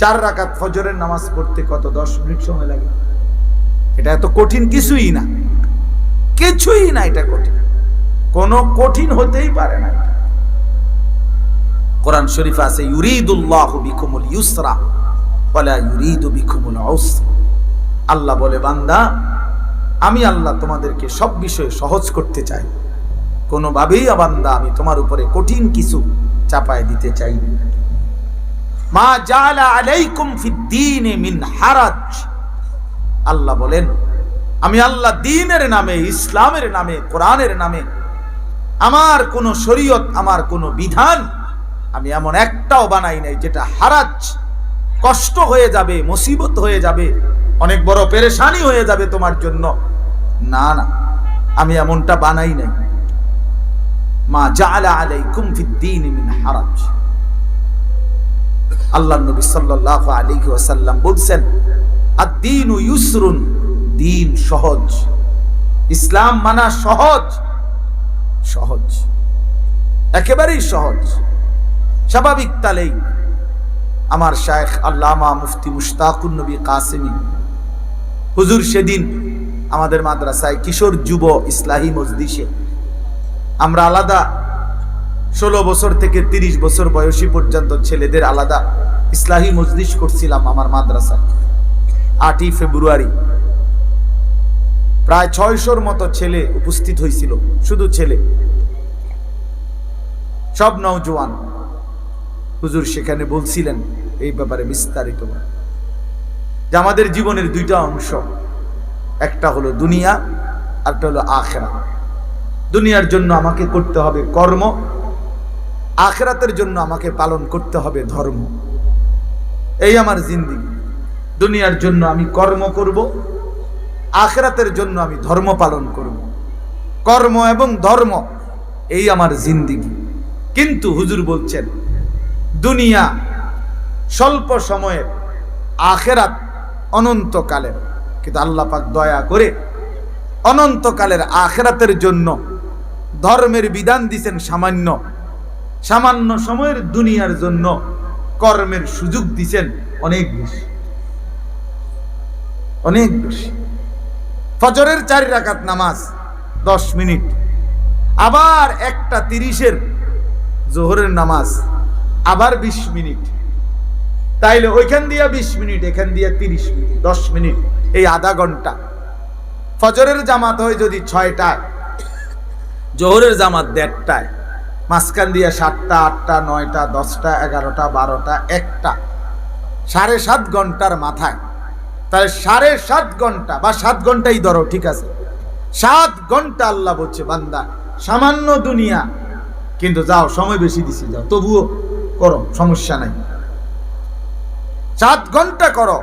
চার রাকাত ফজরের নামাজ পড়তে কত দশ মিনিট সময় লাগে? এটা এত কঠিন কিছুই না। কিছুই না এটা কঠিন। কোনো কঠিন হতেই পারে না। কোরআন শরীফ আছে, ইউরিদুল্লাহু বিকুমুল ইউসরা ওয়ালা ইউরিদু বিকুমুল আল্লাহ বলে, বান্দা, আমি আল্লাহ তোমাদেরকে সব বিষয়ে সহজ করতে চাই। কোনোভাবেই বান্দা, আমি তোমার উপরে কঠিন কিছু চাপায় দিতে চাই না। মা জালা আলাইকুম ফিদ্দীনে মিন হারাজ। আল্লাহ বলেন, আমি আল্লাহ দিনের নামে, ইসলামের নামে, কোরআনের নামে, আমার কোন শরীয়ত, আমার কোন বিধান আমি এমন একটাও বানাই নাই যেটা হারাজ, কষ্ট হয়ে যাবে, মুসিবত হয়ে যাবে, অনেক বড় পেরেশানি হয়ে যাবে তোমার জন্য। না না, আমি এমনটা বানাই নাই। মা জাআলা আলাইকুম ফিদ্দীন মিন হারাজ। আল্লাহ নবী সাল্লাল্লাহু আলাইহি ওয়াসাল্লাম বলছেন, আদ-দীনু ইউসরুন দিন সহজ। ইসলাম মানা সহজ। সহজ। একেবারেই সহজ। স্বাভাবিক তালেই। আমার শায়েখ আল্লামা মুফতি মুশতাকুন নবী কাসেমি, হুজুর সেদিন আমাদের মাদ্রাসায় কিশোর যুব ইসলাহি মজলিসে আমরা আলাদা ষোলো বছর থেকে তিরিশ বছর বয়সী পর্যন্ত ছেলেদের আলাদা ইসলাহি মজলিস করছিলাম আমার মাদ্রাসায়। আটই ফেব্রুয়ারি। প্রায় ছয়শোর মতো ছেলে উপস্থিত হয়েছিল, শুধু ছেলে। সব নওজোয়ান। হুজুর সেখানে বলছিলেন, এই ব্যাপারে বিস্তারিত যে আমাদের জীবনের দুইটা অংশ, একটা হলো দুনিয়া একটা হলো আখেরা দুনিয়ার জন্য আমাকে করতে হবে কর্ম আখেরাতের জন্য আমাকে পালন করতে হবে ধর্ম। এই আমার জিন্দিগি। দুনিয়ার জন্য আমি কর্ম করব, আখেরাতের জন্য আমি ধর্ম পালন করব। কর্ম এবং ধর্ম, এই আমার জিন্দিগি। কিন্তু হুজুর বলছেন, দুনিয়া স্বল্প সময়ের, আখেরাত অনন্তকালের। কিন্তু আল্লাহ পাক দয়া করে অনন্তকালের আখেরাতের জন্য ধর্মের বিধান দিছেন সামান্য সামান্য সময়ের দুনিয়ার জন্য কর্মের সুযোগ দিছেন অনেক বেশি। অনেক বেশি। ফজরের চারি রাকাত নামাজ দশ মিনিট। আবার একটা তিরিশের জোহরের নামাজ আবার বিশ মিনিট। তাইলে ওইখান দিয়া বিশ মিনিট, এখান দিয়া তিরিশ মিনিট, দশ মিনিট, এই আধা ঘণ্টা। ফজরের জামাত হয় যদি ছয়টায়, জোহরের জামাত দেড়টায়। মাঝখান দিয়ে সাতটা, আটটা, নয়টা, দশটা, এগারোটা, বারোটা, একটা। সাড়ে সাত ঘণ্টার মাথায়। তাহলে সাড়ে সাত ঘণ্টা বা সাত ঘন্টাই ধরো, ঠিক আছে? সাত ঘণ্টা আল্লাহ বলছে, বান্দা, সামান্য দুনিয়া। কিন্তু যাও, সময় বেশি দিছি, যাও। তবুও করো, সমস্যা নাই। সাত ঘণ্টা করো।